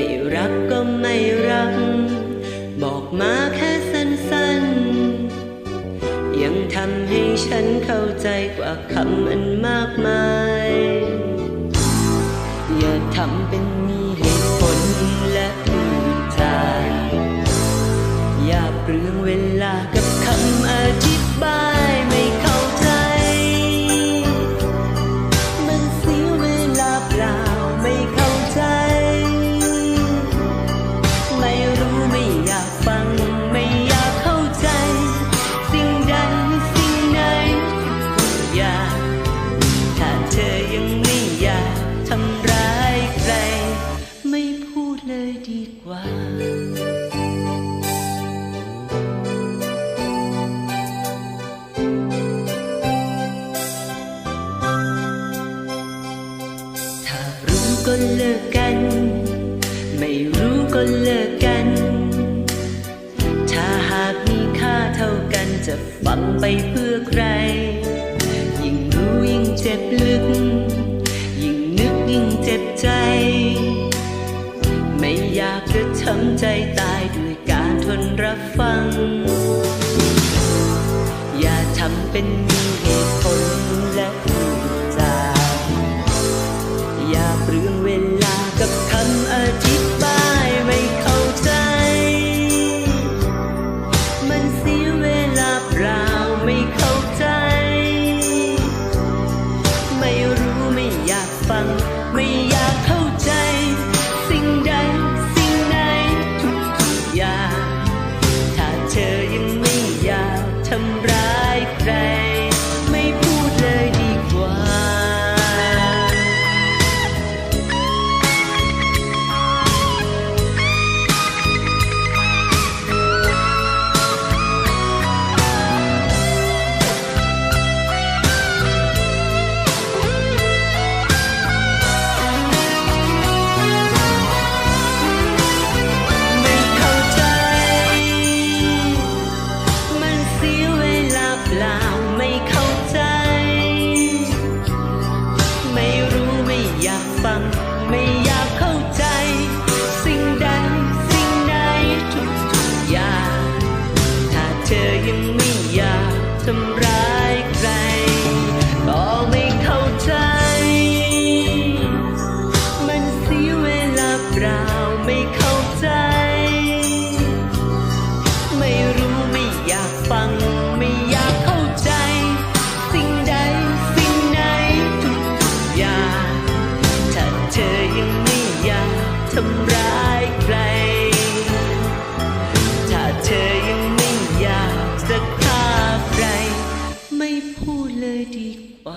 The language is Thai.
ไม่รักก็ไม่รัก บอกมาแค่สั้นๆ ยังทำให้ฉันเข้าใจกว่าคำมันมากมาย อย่าทำเป็นมี ก็เลิกกัน ไม่รู้ก็เลิกกัน ถ้าหากมีค่าเท่ากันจะฟังไปเพื่อใคร ยิ่งรู้ยิ่งเจ็บลึก ยิ่งนึกยิ่งเจ็บใจ ไม่อยากจะทำใจตายด้วยการทนรับฟัง อย่าทำเป็นมี like that. ทำร้ายใคร ถ้าเธอยังไม่อยากจะฆ่าใคร ไม่พูดเลยดีกว่า